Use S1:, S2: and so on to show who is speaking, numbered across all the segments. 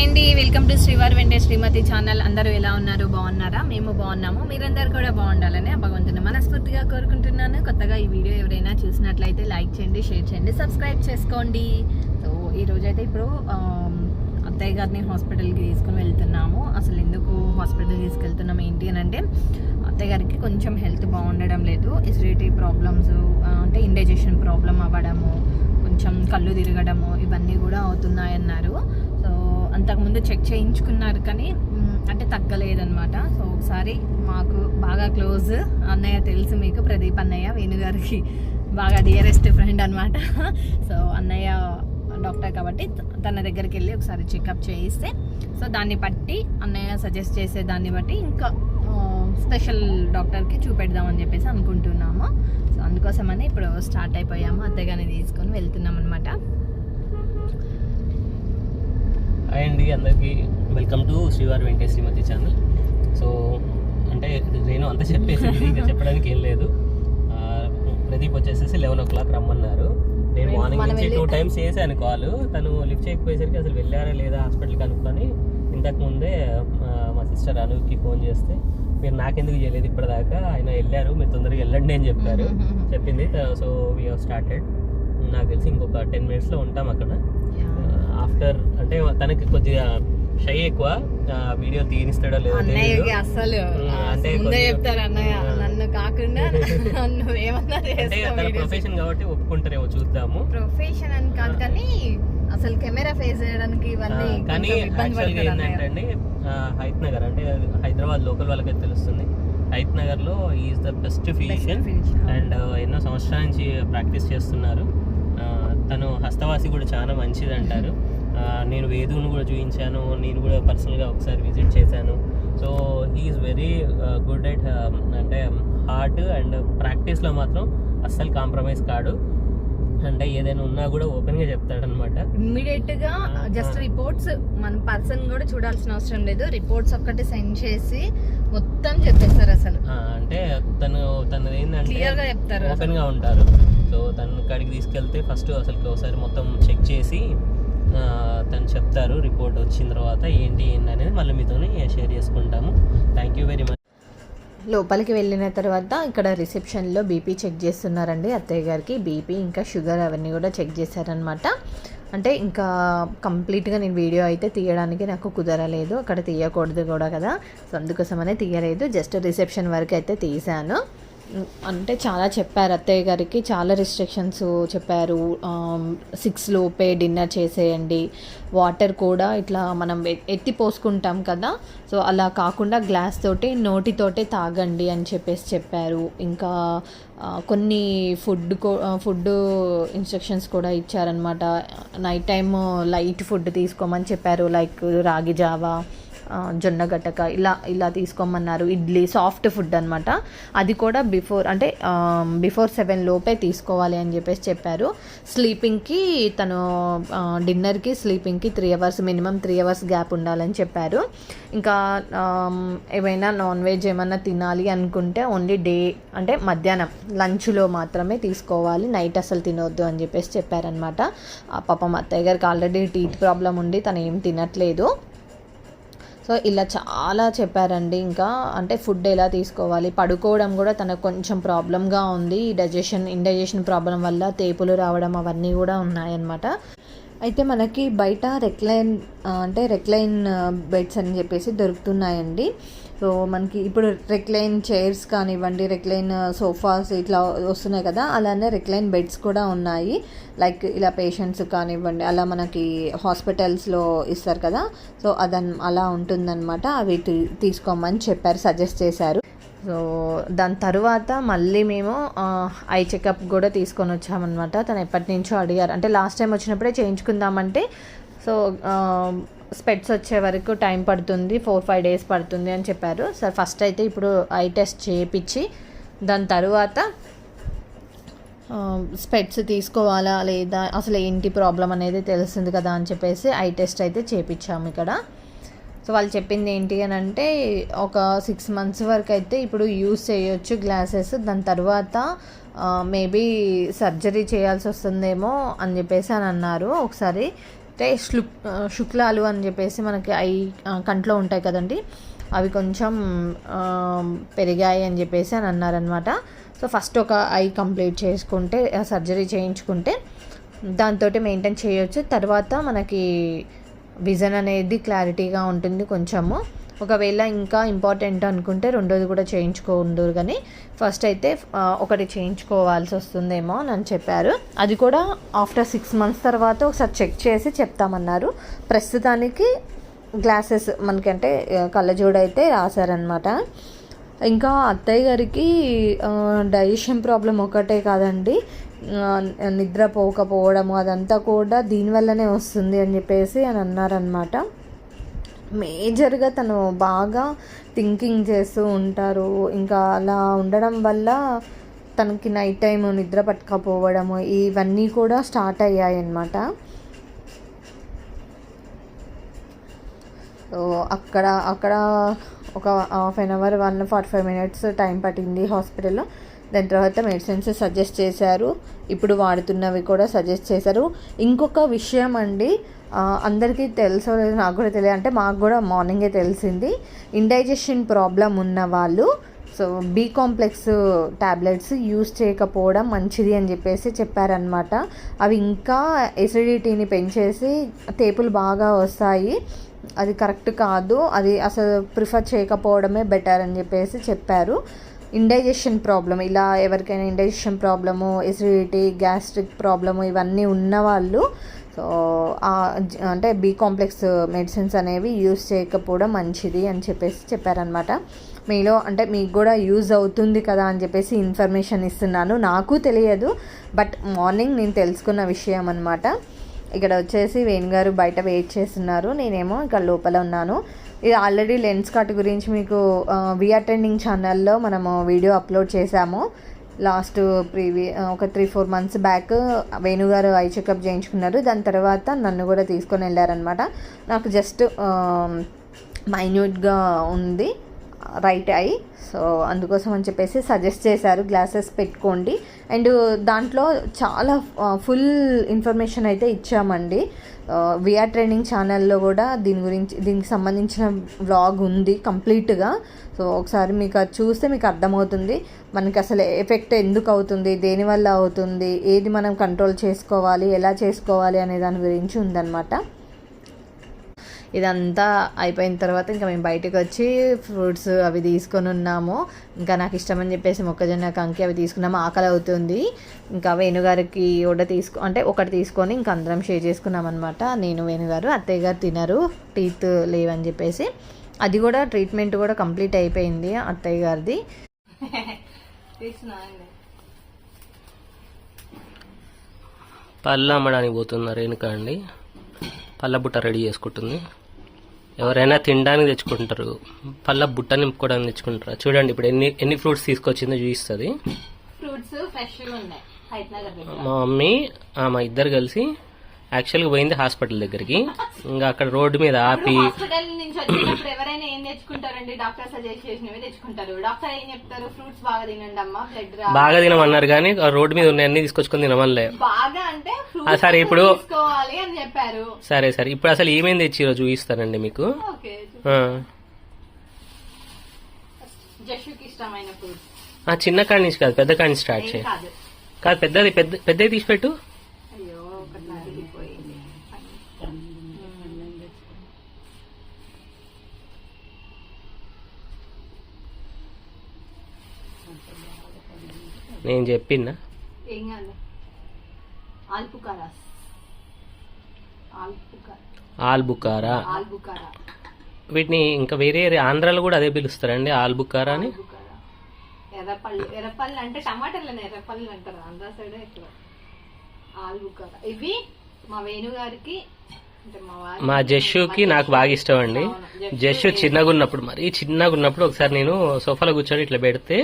S1: Hi అండి. Welcome to శ్రీవారి వెంటే శ్రీమతి ఛానల్ అందరూ ఎలా ఉన్నారు? బాగున్నారా? మేము బాగున్నాము. మీరందరూ కూడా బాగుండాలని భగవంతుని మనస్ఫూర్తిగా కోరుకుంటున్నాను. కొత్తగా ఈ వీడియో ఎవరైనా చూసినట్లయితే లైక్ చేయండి షేర్ చేయండి సబ్స్క్రైబ్ చేసుకోండి. సో ఈ రోజైతే ఇప్పుడు అత్తయ్య గారిని హాస్పిటల్కి తీసుకుని వెళ్తున్నాము. అసలు ఎందుకు హాస్పిటల్ తీసుకెళ్తున్నాం ఏంటి అని అంటే అత్తయ్య గారికి కొంచెం హెల్త్ బాగుండడం లేదు. ఎసిడిటీ ప్రాబ్లమ్స్ అంటే ఇండైజెషన్ ప్రాబ్లం అవ్వడము కొంచెం కళ్ళు తిరగడము ఇవన్నీ కూడా అవుతున్నాయన్నారు. అంతకుముందు చెక్ చేయించుకున్నారు కానీ అంటే తగ్గలేదనమాట సో ఒకసారి మాకు బాగా క్లోజ్ అన్నయ్య తెలుసు మీకు ప్రదీప్ అన్నయ్య వేణుగారికి బాగా డియరెస్ట్ ఫ్రెండ్ అనమాట సో అన్నయ్య డాక్టర్ కాబట్టి తన దగ్గరికి వెళ్ళి ఒకసారి చెకప్ చేయిస్తే సో దాన్ని బట్టి అన్నయ్య సజెస్ట్ చేసే దాన్ని బట్టి ఇంకా స్పెషల్ డాక్టర్కి చూపెడదామని చెప్పేసి అనుకుంటున్నాము. సో అందుకోసమని ఇప్పుడు స్టార్ట్ అయిపోయాము. అత్తగానే తీసుకొని వెళ్తున్నాం అనమాట
S2: అండి అందరికీ వెల్కమ్ టు శ్రీవారి వెంకటేష్ శ్రీమతి ఛానల్. సో అంటే నేను అంత చెప్పేసింది ఇంకా చెప్పడానికి ఏం లేదు. ప్రదీప్ వచ్చేసేసి లెవెన్ ఓ క్లాక్ రమ్మన్నారు. నేను మార్నింగ్ నుంచి టూ టైమ్స్ చేశాను కాల్. తను లిఫ్ట్ చేయకపోయేసరికి అసలు వెళ్ళారా లేదా హాస్పిటల్కి అనుకొని ఇంతకు ముందే ఆ, మా సిస్టర్ అనుకి ఫోన్ చేస్తే మీరు నాకెందుకు చేయలేదు ఇప్పటిదాకా? ఆయన వెళ్ళారు మీరు తొందరగా వెళ్ళండి అని చెప్పారు. చెప్పింది. సో వీ స్టార్టెడ్ నాకు తెలిసి ఇంకొక టెన్ మినిట్స్లో ఉంటాం అక్కడ. ఆఫ్టర్ అంటే తనకి కొద్దిగా షై ఎక్కువ వీడియో తీనిస్తాడో లేదో
S1: అన్నయ్యకి అసలు
S2: అంటే
S1: ముందే చెప్తారు అన్నయ్య. నన్ను కాకుండా నువ్వు ఏమన్నా videos.
S2: ప్రొఫెషన్ కాబట్టి ఒప్పుకుంటారేమో చూద్దాము.
S1: ప్రొఫెషన్ అని కాదు కానీ అసలు కెమెరా ఫేస్ చేయడానికి ఇవన్నీ
S2: కానీ యాక్చువల్గా ఏంటంటే హైత్ నగర్ అంటే హైదరాబాద్ లోకల్ వాళ్ళకైతే తెలుస్తుంది. హైత్ నగర్లో is the best physician. And ఎన్నో సంవత్సరాల నుంచి ప్రాక్టీస్ చేస్తున్నారు. తను హస్తవాసి కూడా చాలా మంచిది అంటారు నేను వేదుని కూడా చూపించాను నేను కూడా పర్సనల్గా ఒకసారి విజిట్ చేశాను. So he is very good at అంటే హార్ట్ అండ్ ప్రాక్టీస్లో మాత్రం అస్సలు కాంప్రమైజ్ కాడు. అంటే ఏదైనా ఉన్నా కూడా ఓపెన్గా చెప్తాడనమాట ఇమ్మీడియట్గా
S1: జస్ట్. రిపోర్ట్స్ మన పర్సన్ కూడా చూడాల్సిన అవసరం లేదు. రిపోర్ట్స్ ఒక్కటి సెండ్ చేసి మొత్తం చెప్పేస్తారు అసలు.
S2: అంటే తను తనది ఏంటంటే
S1: క్లియర్గా చెప్తారు.
S2: ఓపెన్గా ఉంటారు. సో తను కాడికి తీసుకెళ్తే ఫస్ట్ అసలు ఒకసారి మొత్తం చెక్ చేసి తను చెప్తారు రిపోర్ట్ వచ్చిన తర్వాత ఏంటి ఏంటి అనేది మళ్ళీ మీతో షేర్ చేసుకుంటాము. థ్యాంక్ యూ వెరీ మచ్
S1: లోపలికి వెళ్ళిన తర్వాత ఇక్కడ రిసెప్షన్లో బీపీ చెక్ చేస్తున్నారండి అత్తయ్య గారికి. బీపీ ఇంకా షుగర్ అవన్నీ కూడా చెక్ చేశారనమాట అంటే ఇంకా కంప్లీట్గా నేను వీడియో అయితే తీయడానికి నాకు కుదరలేదు. అక్కడ తీయకూడదు కూడా కదా. సో అందుకోసమనే తీయలేదు. జస్ట్ రిసెప్షన్ వరకు అయితే తీశాను. అంటే చాలా చెప్పారు అత్తయ్య గారికి చాలా రిస్ట్రిక్షన్స్ చెప్పారు. సిక్స్ లోపే డిన్నర్ చేసేయండి. వాటర్ కూడా ఇట్లా మనం ఎత్తి పోసుకుంటాం కదా. సో అలా కాకుండా గ్లాస్ తోటి నోటితోటే తాగండి అని చెప్పేసి చెప్పారు. ఇంకా కొన్ని ఫుడ్ ఫుడ్ ఇన్స్ట్రక్షన్స్ కూడా ఇచ్చారనమాట నైట్ టైం లైట్ ఫుడ్ తీసుకోమని చెప్పారు లైక్ రాగి జావా. జొన్న గట్టక ఇలా ఇలా తీసుకోమన్నారు. ఇడ్లీ సాఫ్ట్ ఫుడ్ అనమాట అది కూడా బిఫోర్ అంటే బిఫోర్ సెవెన్ లోపే తీసుకోవాలి అని చెప్పేసి చెప్పారు. స్లీపింగ్కి తను డిన్నర్కి స్లీపింగ్కి three hours minimum three hours gap ఉండాలని చెప్పారు. ఇంకా ఏమైనా నాన్ వెజ్ ఏమైనా తినాలి అనుకుంటే ఓన్లీ డే అంటే మధ్యాహ్నం లంచ్లో మాత్రమే తీసుకోవాలి. నైట్ అసలు తినొద్దు అని చెప్పేసి చెప్పారనమాట ఆ పాపం అత్తయ్య గారికి ఆల్రెడీ టీత్ ప్రాబ్లం ఉండి తను ఏం తినట్లేదు. సో ఇలా చాలా చెప్పారండి. ఇంకా అంటే ఫుడ్ ఎలా తీసుకోవాలి? పడుకోవడం కూడా తనకు కొంచెం ప్రాబ్లంగా ఉంది. డైజెషన్ ఇండైజెషన్ ప్రాబ్లం వల్ల తేపులు రావడం అవన్నీ కూడా ఉన్నాయన్నమాట. అయితే మనకి బయట రెక్లైన్ అంటే రెక్లైన్ బెడ్స్ అని చెప్పేసి దొరుకుతున్నాయండి. సో మనకి ఇప్పుడు రెక్లైన్ చైర్స్ కానివ్వండి రెక్లైన్ సోఫాస్ uh, ఇట్లా వస్తున్నాయి కదా అలానే రెక్లైన్ బెడ్స్ కూడా ఉన్నాయి. లైక్ ఇలా పేషెంట్స్ కానివ్వండి అలా మనకి హాస్పిటల్స్లో ఇస్తారు కదా సో అదన్ అలా ఉంటుందన్నమాట. అవి తీ- తీసుకోమని చెప్పారు సజెస్ట్ చేశారు. సో దాని తర్వాత మళ్ళీ మేము ఐ చెకప్ కూడా తీసుకొని వచ్చామన్నమాట. తను ఎప్పటి నుంచో అడిగారు. అంటే లాస్ట్ టైం వచ్చినప్పుడే చేయించుకుందామంటే సో స్పెట్స్ వచ్చే వరకు టైం పడుతుంది ఫోర్ ఫైవ్ డేస్ పడుతుంది అని చెప్పారు. సార్ ఫస్ట్ అయితే ఇప్పుడు ఐ టెస్ట్ చేయించి దాని తర్వాత స్పెట్స్ తీసుకోవాలా లేదా అసలు ఏంటి ప్రాబ్లం అనేది తెలుస్తుంది కదా అని చెప్పేసి ఐ టెస్ట్ అయితే చేపించాము ఇక్కడ. సో వాళ్ళు చెప్పింది ఏంటి అని అంటే ఒక సిక్స్ మంత్స్ వరకు అయితే ఇప్పుడు యూస్ చేయొచ్చు గ్లాసెస్. దాని తర్వాత మేబీ సర్జరీ చేయాల్సి వస్తుందేమో అని చెప్పేసి అని అన్నారు ఒకసారి. అంటే శుక్ శుక్లాలు అని చెప్పేసి మనకి ఐ కంట్లో ఉంటాయి కదండి. అవి కొంచెం పెరిగాయి అని చెప్పేసి అని అన్నారనమాట సో ఫస్ట్ ఒక ఐ కంప్లీట్ చేసుకుంటే సర్జరీ చేయించుకుంటే దాంతో మెయింటైన్ చేయొచ్చు. తర్వాత మనకి విజన్ అనేది క్లారిటీగా ఉంటుంది కొంచెము. ఒకవేళ ఇంకా ఇంపార్టెంట్ అనుకుంటే రెండోది కూడా చేయించుకోండరు కానీ ఫస్ట్ అయితే ఒకటి చేయించుకోవాల్సి వస్తుందేమో అని చెప్పారు. అది కూడా ఆఫ్టర్ సిక్స్ మంత్స్ తర్వాత ఒకసారి చెక్ చేసి చెప్తామన్నారు. ప్రస్తుతానికి గ్లాసెస్ మనకంటే కళ్ళజోడైతే కళ్ళజోడు అయితే రాశారనమాట ఇంకా అత్తయ్య గారికి డైజెషన్ ప్రాబ్లం ఒకటే కాదండి. ఆ, నిద్రపోకపోవడము అదంతా కూడా దీనివల్లనే వస్తుంది అని చెప్పేసి అని అన్నారనమాట మేజర్గా తను బాగా థింకింగ్ చేస్తూ ఉంటారు. ఇంకా అలా ఉండడం వల్ల తనకి నైట్ టైం నిద్ర పట్టకపోవడము ఇవన్నీ కూడా స్టార్ట్ అయ్యాయి అన్నమాట సో అక్కడ అక్కడ ఒక half an hour one forty five minutes time పట్టింది హాస్పిటల్లో. దాని తర్వాత మెడిసిన్స్ సజెస్ట్ చేశారు. ఇప్పుడు వాడుతున్నవి కూడా సజెస్ట్ చేశారు. ఇంకొక విషయం అండి అందరికీ తెలుసో లేదో నాకు కూడా తెలియదు. అంటే మాకు కూడా మార్నింగే తెలిసింది ఇండైజెషన్ ప్రాబ్లం ఉన్న వాళ్ళు so B complex tablets use చేయకపోవడం మంచిది అని చెప్పేసి చెప్పారనమాట అవి ఇంకా ఎసిడిటీని పెంచేసి తేపులు బాగా వస్తాయి. అది కరెక్ట్ కాదు అది అసలు ప్రిఫర్ చేయకపోవడమే బెటర్ అని చెప్పేసి చెప్పారు. ఇండైజెషన్ ప్రాబ్లం ఇలా ఎవరికైనా indigestion problem acidity gastric problem ఇవన్నీ ఉన్నవాళ్ళు సో అంటే బీ కాంప్లెక్స్ మెడిసిన్స్ అనేవి యూస్ చేయకపోవడం మంచిది అని చెప్పేసి చెప్పారనమాట మీలో అంటే మీకు కూడా యూజ్ అవుతుంది కదా అని చెప్పేసి ఇన్ఫర్మేషన్ ఇస్తున్నాను. నాకు తెలియదు బట్ మార్నింగ్ నేను తెలుసుకున్న విషయం అనమాట ఇక్కడ వచ్చేసి వేణుగారు బయట వెయిట్ చేస్తున్నారు. నేనేమో ఇక్కడ లోపల ఉన్నాను. ఇది ఆల్రెడీ లెన్స్ కట్ గురించి మీకు వి అటెండింగ్ ఛానల్లో మనము వీడియో అప్లోడ్ చేశాము. లాస్ట్ ప్రీవి ఒక త్రీ ఫోర్ మంత్స్ బ్యాక్ వేణుగారు ఐ చెకప్ చేయించుకున్నారు. దాని తర్వాత నన్ను కూడా తీసుకొని వెళ్ళారనమాట నాకు జస్ట్ మైన్యూట్గా ఉంది రైట్ ఐ సో అందుకోసం అని చెప్పేసి సజెస్ట్ చేశారు. గ్లాసెస్ పెట్టుకోండి. అండ్ దాంట్లో చాలా ఫుల్ ఇన్ఫర్మేషన్ అయితే ఇచ్చామండి. విఆర్ ట్రైనింగ్ ఛానల్లో కూడా దీని గురించి దీనికి సంబంధించిన వ్లాగ్ ఉంది కంప్లీట్గా. సో ఒకసారి మీకు అది చూస్తే మీకు అర్థమవుతుంది. మనకి అసలు ఎఫెక్ట్ ఎందుకు అవుతుంది దేనివల్ల అవుతుంది ఏది మనం కంట్రోల్ చేసుకోవాలి ఎలా చేసుకోవాలి అనే దాని గురించి ఉందన్నమాట. ఇదంతా అయిపోయిన తర్వాత ఇంకా మేము బయటకు వచ్చి ఫ్రూట్స్ అవి తీసుకొని ఉన్నాము. ఇంకా నాకు ఇష్టం అని చెప్పేసి మొక్కజొన్న కంకి అవి తీసుకున్నాము. ఆకలి అవుతుంది. ఇంకా వేణుగారికి కూడా తీసుకో అంటే ఒకటి తీసుకొని ఇంకా అందరం షేర్ చేసుకున్నాం అనమాట నేను వేణుగారు అత్తయ్య గారు తినరు. టీత్ లేవని చెప్పేసి. అది కూడా ట్రీట్మెంట్ కూడా కంప్లీట్ అయిపోయింది అత్తయ్య గారిది.
S2: పళ్ళు అమ్మడానికి పోతున్నారు వెనుక అండి. పళ్ళ బుట్ట రెడీ చేసుకుంటుంది. ఎవరైనా తినడానికి తెచ్చుకుంటారు. పళ్ళ బుట్ట నింపుకోవడానికి తెచ్చుకుంటారు. చూడండి ఇప్పుడు ఎన్ని ఎన్ని ఫ్రూట్స్ తీసుకొచ్చిందో చూపిస్తుంది.
S1: ఫ్రూట్స్ ఫ్రెష్గా ఉన్నాయి. హైదరాబాద్
S2: మా మమ్మీ మా ఇద్దరు కలిసి యాక్చువల్గా పోయింది హాస్పిటల్ దగ్గరికి. ఇంకా అక్కడ రోడ్డు మీద ఆపి
S1: హాస్పిటల్ నుంచి వచ్చినప్పుడు ఎవరైనా ఏం తెచ్చుకుంటారండి? డాక్టర్ సజెస్ట్ చేసినవి తెచ్చుకుంటారు. డాక్టర్ ఏం చెప్తారు? ఫ్రూట్స్ బాగా తినండి అమ్మా బ్లడ్ రా.
S2: బాగా తినమన్నారు కానీ రోడ్డు మీద ఉన్న అన్ని తీసుకొచ్చుకొని తినమనిలే.
S1: బాగా అంటే
S2: సరే ఇప్పుడు
S1: తీసుకోవాలి అని చెప్పారు.
S2: సరే సరే. ఇప్పుడు అసలు ఏమేమి తెచ్చిరో చూపిస్తానండి మీకు?
S1: ఇష్టమైన ఫ్రూట్స్
S2: చిన్న కాడి నుంచి కాదు పెద్ద కాడి నుంచి స్టార్ట్ చేయి. కాదు. పెద్దది పెద్ద పెద్దది తీసి పెట్టు
S1: అయ్యో ఒకటి నలిగిపోయింది
S2: నేను చెప్పినా ఆల్బుకారా? వీటిని ఇంకా వేరే ఆంధ్రాలో కూడా అదే పిలుస్తారండి ఆల్బుకారా అని?
S1: అంటే అంటారు ఆంధ్ర సైడ్ ఆల్బుకారా. ఇవి మా వేణు గారికి మా
S2: నాకు బాగా ఇష్టం అండి. జస్సు చిన్నగా ఉన్నప్పుడు మరీ చిన్నగా ఉన్నప్పుడు ఒకసారి నేను సోఫాలో కూర్చొని ఇట్లా పెడితే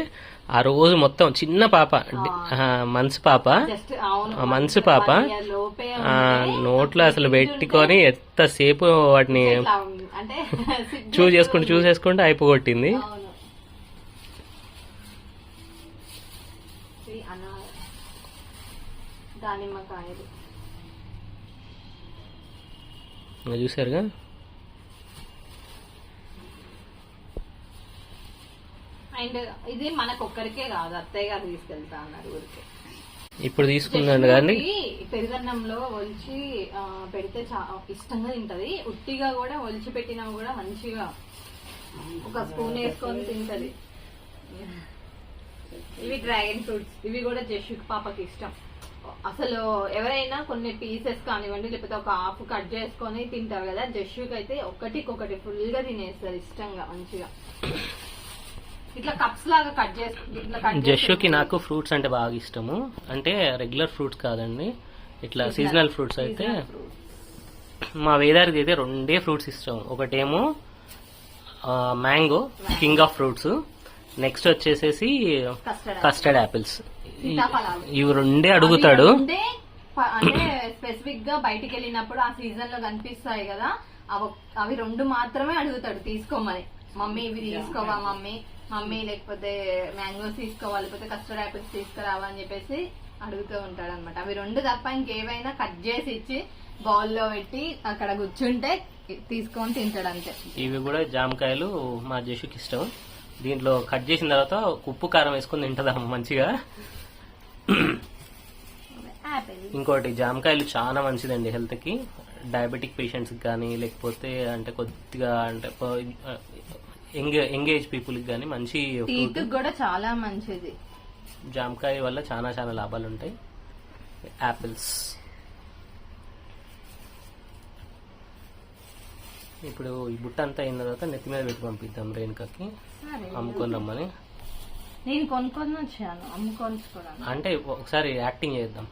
S2: ఆ రోజు మొత్తం చిన్న పాప మనసు పాప. మనసు పాప. నోట్లో అసలు పెట్టుకొని ఎంతసేపు వాటిని చూస్ చేసుకుంటూ చూసేసుకుంటూ అయిపోగొట్టింది. చూసారుగా?
S1: అండ్ ఇది మనకు ఒక్కరికే కాదు అత్తయ్య గారు తీసుకెళ్తా అన్నారు ఊరికి.
S2: ఇప్పుడు తీసుకున్నాను కానీ
S1: పెరుగన్నంలో ఒలిచి పెడితే ఇష్టంగా తింటది. ఉట్టిగా కూడా ఒలిచి పెట్టినా కూడా మంచిగా ఒక స్పూన్ వేసుకొని తింటది. ఇవి డ్రాగన్ ఫ్రూట్స్. ఇవి కూడా జషుక్ పాపకి ఇష్టం. అసలు ఎవరైనా కొన్ని పీసెస్ కానివ్వండి లేకపోతే ఒక హాఫ్ కట్ చేసుకొని తింటారు కదా జషుక్ అయితే ఒకటికొకటి ఫుల్గా తినేస్తారు ఇష్టంగా మంచిగా. ఇట్లా కప్స్ లాగా కట్ చేసి ఇట్లా కట్
S2: జషుకి నాకు ఫ్రూట్స్ అంటే బాగా ఇష్టము. అంటే రెగ్యులర్ ఫ్రూట్స్ కాదండి. ఇట్లా సీజనల్ ఫ్రూట్స్ అయితే మా వేదారికి అయితే రెండే ఫ్రూట్స్ ఇష్టం. ఒకటేమో mango king of fruits next వచ్చేసేసి
S1: కస్టర్డ్
S2: యాపిల్స్ ఇవి రెండే అడుగుతాడు.
S1: అంటే స్పెసిఫిక్గా బయటికి వెళ్ళినప్పుడు ఆ సీజన్లో కనిపిస్తాయి కదా. అవ- అవి రెండు మాత్రమే అడుగుతాడు తీసుకోమని. మమ్మీ ఇవి తీసుకోవా మమ్మీ? మమ్మీ లేకపోతే మ్యాంగోస్ తీసుకోవా లేకపోతే కస్టర్డ్ యాపిల్స్ తీసుకురావా అని చెప్పేసి అడుగుతూ ఉంటాడు అనమాట అవి రెండు తప్ప ఇంకేవైనా కట్ చేసి ఇచ్చి బౌల్లో పెట్టి అక్కడ కూర్చుంటే తీసుకొని తింటాడు అంతే.
S2: ఇవి కూడా జామకాయలు మా జషుకి ఇష్టం. దీంట్లో కట్ చేసిన తర్వాత ఉప్పు కారం వేసుకొని తింటదాం మంచిగా. ఇంకోటి జామకాయలు చాలా మంచిదండి హెల్త్కి డయాబెటిక్ పేషెంట్స్ కానీ లేకపోతే అంటే కొద్దిగా అంటే యంగ్ యంగ్ ఏజ్ పీపుల్కి కానీ మంచి
S1: టీత్ కూడా చాలా మంచిది.
S2: జామకాయ వల్ల చాలా చాలా లాభాలు ఉంటాయి. యాపిల్స్ ఇప్పుడు ఈ బుట్ట అంతా అయిన తర్వాత నెత్తి మీద పెట్టి పంపిద్దాం రేణుకకి. అమ్ముకొని రమ్మని.
S1: నేను కొనుక్కొని వచ్చాను అమ్ముకొని
S2: అంటే ఒకసారి యాక్టింగ్ చేద్దాం.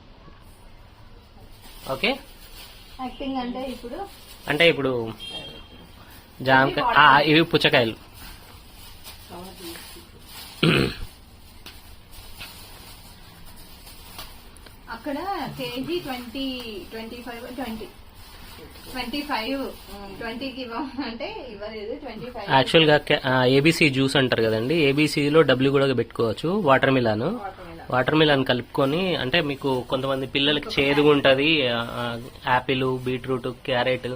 S2: ఓకే
S1: యాక్టింగ్ అంటే ఇప్పుడు?
S2: అంటే ఇప్పుడు జామకాయ ఇవి పుచ్చకాయలు.
S1: అక్కడ KG twenty twenty five twenty. Twenty five ట్వంటీకి ఇవ్వమంటే ఇవ్వలేదు ట్వంటీ ఫైవ్.
S2: యాక్చువల్గా ఏబీసీ జ్యూస్ అంటారు కదండి. ABC లో డబ్ల్యూ కూడా పెట్టుకోవచ్చు వాటర్ మిలాన్ వాటర్ మిలాన్ కలుపుకొని అంటే మీకు కొంతమంది పిల్లలకి చేదుగా ఉంటది యాపిల్ బీట్రూట్ క్యారెట్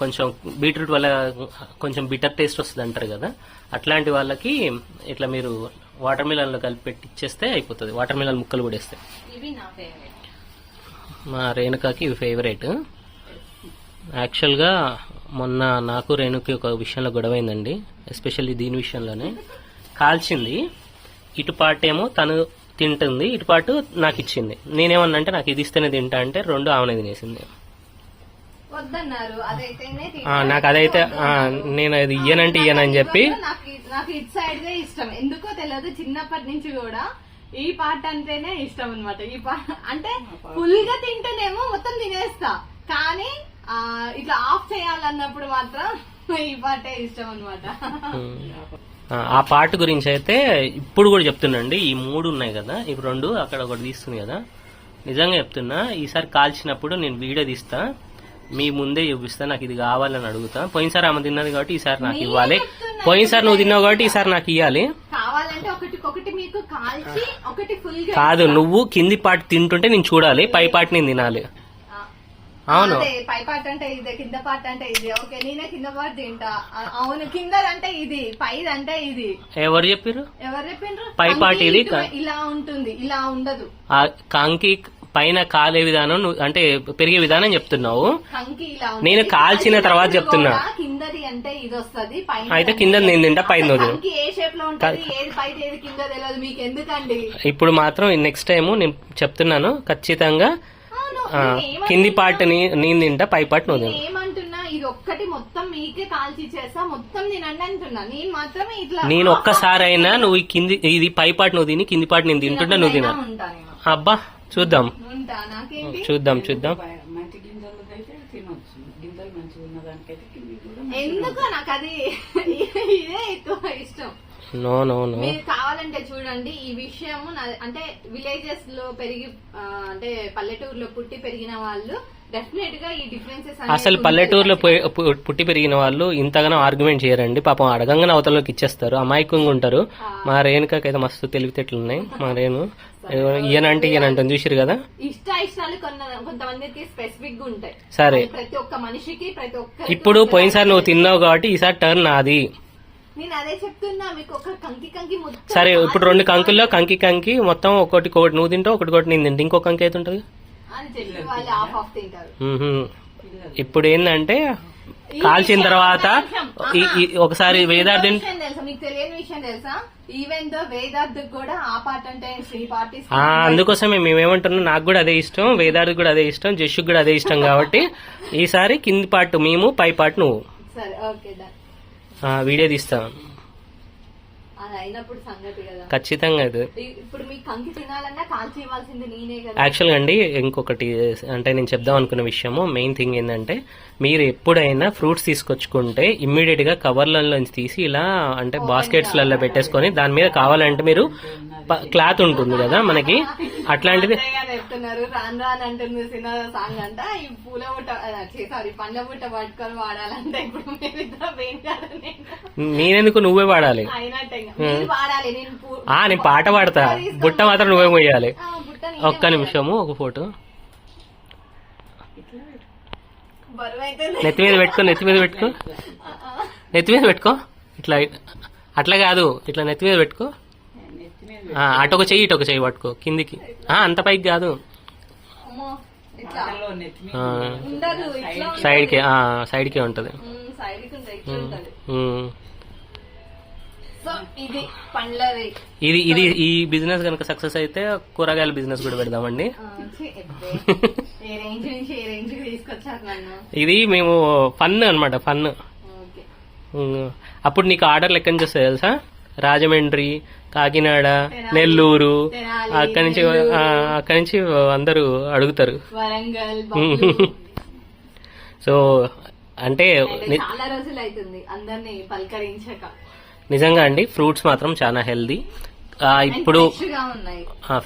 S2: కొంచెం బీట్రూట్ వల్ల కొంచెం బిటర్ టేస్ట్ వస్తుంది అంటారు కదా. అట్లాంటి వాళ్ళకి ఇట్లా మీరు వాటర్ మిలాన్లో కలిపి పెట్టి ఇచ్చేస్తే అయిపోతుంది. వాటర్ మిలాన్ ముక్కలు కూడా వేస్తే. మా రేణుకాకి ఇవి ఫేవరెట్ యాక్చువల్గా మొన్న నాకు రేణుకి ఒక విషయంలో గొడవ అయిందండి ఎస్పెషల్లీ దీని విషయంలోనే. కాల్చింది. ఇటు పార్ట్ ఏమో తను తింటుంది. ఇటు పాటు నాకు ఇచ్చింది. నేనేమన్నా అంటే నాకు ఇది ఇస్తేనే తింటా అంటే రెండు ఆమెనే తినేసింది. నాకు అదైతే ఆ, నేను అది ఇయ్యనంటే ఇయ్యనని చెప్పి
S1: నాకు ఇటు సైడ్ ఇష్టం. ఎందుకో తెలియదు చిన్నప్పటి నుంచి కూడా ఈ పార్ట్ అంటేనే ఇష్టం అనమాట ఈ పార్ట్ అంటే ఫుల్గా తింటేనేమో మొత్తం తినేస్తా. కానీ ఆ, ఇట్లా ఆఫ్ చేయాలన్నప్పుడు మాత్రం ఈ పార్టే ఇష్టం అనమాట
S2: ఆ, ఆ పార్ట్ గురించి అయితే ఇప్పుడు కూడా చెప్తున్నాండి ఈ మూడు ఉన్నాయి కదా. ఇవి రెండు అక్కడ ఒకటి తీస్తుంది కదా. నిజంగా చెప్తున్నా ఈసారి కాల్చినప్పుడు నేను వీడియో తీస్తా. మీ ముందే చూపిస్తా నాకు ఇది కావాలని అడుగుతా. పోయినసారి ఆమె తిన్నది కాబట్టి ఈసారి నాకు ఇవ్వాలి. పోయినసారి నువ్వు తిన్నావు కాబట్టి ఈసారి నాకు ఇవ్వాలి కాదు నువ్వు కింది పార్ట్ తింటుంటే నేను చూడాలి పై పార్ట్ నేను తినాలి. అవును.
S1: పై పార్ట్ అంటే ఇదే కింద పార్ట్ అంటే ఇది. ఓకే నేనే కింద పార్ట్ తింటా. అవును కింద అంటే ఇది పైది అంటే ఇది.
S2: ఎవరు చెప్పారు
S1: ఎవరు చెప్పిండ్రు
S2: పై
S1: కంకి
S2: ఇది,
S1: ఇలా ఉంటుంది ఇలా ఉండదు.
S2: కంకి పైన కాలే విధానం నువ్వు అంటే పెరిగే విధానం చెప్తున్నావు. నేను కాల్చిన తర్వాత చెప్తున్నా.
S1: కిందది అంటే ఇది వస్తుంది పైన
S2: అయితే కింద నేను తింటా, పైన ఇప్పుడు మాత్రం నెక్స్ట్ టైం నేను చెప్తున్నాను ఖచ్చితంగా కింది పార్ట్ నేను తింటా పై పార్ట్ నువ్వు
S1: నేను
S2: తిను
S1: ఏమంటున్నా ఇది ఒక్కటి మొత్తం మీకే కాల్చి చేస్తా మొత్తం తినండి అంటున్నా. నేను మాత్రమే ఇట్లా
S2: నేను ఒక్కసారైనా నువ్వు ఈ కింది ఇది పై పార్ట్ నువ్వు తిని కింది పార్ట్ నేను తింటుంటే నువ్వు తిన. అబ్బా చూద్దాం. చూద్దాం చూద్దాం.
S1: ఎందుకో నాకు అది ఇదే ఎక్కువ ఇష్టం.
S2: No no no.
S1: మీరు కావాలంటే చూడండి ఈ విషయము అంటే విలేజెస్లో పెరిగి అంటే పల్లెటూరులో పుట్టి పెరిగిన వాళ్ళు
S2: అసలు పల్లెటూరులో పుట్టి పెరిగిన వాళ్ళు ఇంతగానో ఆర్గ్యుమెంట్ చేయరండి. పాపం అడగంగానే అవతలలోకి ఇచ్చేస్తారు. అమాయకంగా ఉంటారు. మా రేణుకకి అయితే మస్తు తెలివితేటలు ఉన్నాయి. మా రేణు. ఈయనంటే ఈయనంటుంది చూసిరు కదా?
S1: ఇష్ట ఇష్టాలు కొంతమందికి స్పెసిఫిక్గా ఉంటాయి.
S2: సరే.
S1: ప్రతి ఒక్క మనిషికి ప్రతి ఒక్క
S2: ఇప్పుడు పోయినసారి నువ్వు తిన్నావు కాబట్టి ఈసారి టర్న్ నాది.
S1: నేను అదే చెప్తున్నా మీకు ఒక కంకి కంకి
S2: సరే ఇప్పుడు రెండు కంకుల్లో కంకి కంకి మొత్తం ఒకటి కోటి నువ్వు తింటావు ఒకటి కోటి నేను తింటా. ఇంకో కంకి అయితే ఉంటుంది? ఇప్పుడు ఏంటంటే కాల్చిన తర్వాత ఒకసారి వేదార్థి
S1: విషయం తెలుసా? మీకు తెలియని విషయం తెలుసా? ఈవెన్ దో వేదార్థ్ కూడా ఆ పార్ట్ అంటే శ్రీ పార్టీ
S2: ఆ, అందుకోసమే మేమేమంటున్నాం నాకు కూడా అదే ఇష్టం వేదార్థి కూడా అదే ఇష్టం జస్సుకు కూడా అదే ఇష్టం కాబట్టి ఈసారి కింది పార్ట్ మేము పై పార్ట్ నువ్వు.
S1: సరే ఓకే డన్
S2: ఆ, వీడియో తీస్తాం
S1: అది అయినప్పుడు సంగతి కదా.
S2: ఖచ్చితంగా అది.
S1: ఈ- ఇప్పుడు మీకు కంకి తినాలన్నా కాల్చి ఇవ్వాల్సింది నేనే కదా.
S2: యాక్చువల్గా అండి ఇంకొకటి అంటే నేను చెప్దాం అనుకున్న విషయము మెయిన్ థింగ్ ఏంటంటే మీరు ఎప్పుడైనా ఫ్రూట్స్ తీసుకొచ్చుకుంటే ఇమ్మీడియట్గా కవర్లలోంచి తీసి ఇలా అంటే బాస్కెట్స్లలో పెట్టేసుకొని దాని మీద కావాలంటే మీరు క్లాత్ ఉంటుంది కదా మనకి. అట్లాంటిది
S1: అంతే కదా చెప్తున్నారు. రాను రాను అంటుంది సినిమా సాంగ్ అంట ఈ పూల బుట్ట సారీ పండ్ల బుట్ట పట్టుకొని వాడాలంటే ఇప్పుడు మీరిద్దరు వేం కాదు నేను.
S2: నేనెందుకు? నువ్వే
S1: అయినట్టే వాడాలి నేను
S2: పాట పాడతా. బుట్ట మాత్రం నువ్వే మొయ్యాలి.
S1: ఆ, బుట్ట నేనే
S2: ఒక్క నిమిషము ఒక ఫోటో. నెత్తి మీద పెట్టుకో నెత్తి మీద పెట్టుకో. నెత్తి మీద పెట్టుకో. ఇట్లా అట్లా కాదు ఇట్లా నెత్తి మీద పెట్టుకో.
S3: నెత్తి మీద
S2: ఆ, అటొక చెయ్యి ఇటొక చెయ్యి పట్టుకో కిందికి. ఆ, అంత పైకి కాదు.
S1: అమ్మో ఇట్లా.
S3: పాటలో నెత్తి మీద
S2: ఆ,
S1: ఉండదు ఇట్లా
S2: సైడ్కి ఆ, సైడ్కి ఉంటది
S1: సో ఇది పండ్లది.
S2: ఇది ఇది ఈ బిజినెస్ కనుక సక్సెస్ అయితే కూరగాయల బిజినెస్ కూడా పెడదామండి.
S1: ఆ, ఛీ, ఎబ్బే. ఏ రేంజ్ నుంచి ఏ రేంజ్కి తీసుకొచ్చారు నన్ను?
S2: ఇది మేము ఫన్ అన్నమాట ఫన్. అప్పుడు నీకు ఆర్డర్లు ఎక్కడి నుంచి వస్తాయి తెలుసా? రాజమండ్రి కాకినాడ నెల్లూరు. అక్కడి నుంచి అక్కడి నుంచి అందరూ అడుగుతారు. సో అంటే
S1: చాలా రోజులు అవుతుంది అందరినీ పలకరించక.
S2: నిజంగా అండి ఫ్రూట్స్ మాత్రం చాలా హెల్దీ. ఇప్పుడు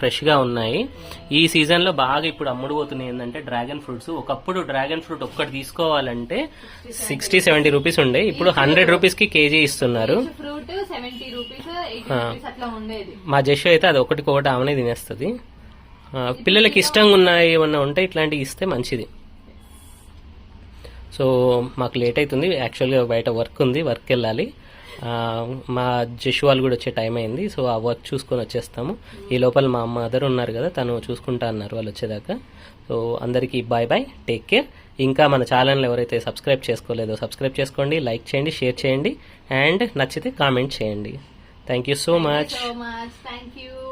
S1: ఫ్రెష్గా ఉన్నాయి.
S2: ఈ సీజన్లో బాగా ఇప్పుడు అమ్ముడు పోతున్నాయి ఏంటంటే డ్రాగన్ ఫ్రూట్స్. ఒకప్పుడు డ్రాగన్ ఫ్రూట్ ఒక్కటి తీసుకోవాలంటే సిక్స్టీ సెవెంటీ రూపీస్ ఉండే. ఇప్పుడు హండ్రెడ్ రూపీస్కి కేజీ ఇస్తున్నారు. మా జష్ అయితే అది ఒకటి ఒకటి ఆమెనే తినేస్తుంది. పిల్లలకి ఇష్టంగా ఉన్నాయి ఏమన్నా ఉంటే ఇట్లాంటివి ఇస్తే మంచిది. సో మాకు లేట్ అవుతుంది. యాక్చువల్గా బయట వర్క్ ఉంది వర్క్ వెళ్ళాలి. మా జష్ వాళ్ళు కూడా వచ్చే టైం అయింది. సో ఆ వర్క్ చూసుకొని వచ్చేస్తాము. ఈ లోపల మా మదర్ ఉన్నారు కదా తను చూసుకుంటా అన్నారు వాళ్ళు వచ్చేదాకా. సో అందరికీ బాయ్ బాయ్ టేక్ కేర్ ఇంకా మన ఛానల్ ఎవరైతే సబ్స్క్రైబ్ చేసుకోలేదో సబ్స్క్రైబ్ చేసుకోండి లైక్ చేయండి షేర్ చేయండి అండ్ నచ్చితే కామెంట్ చేయండి. Thank you so much
S1: so much thank you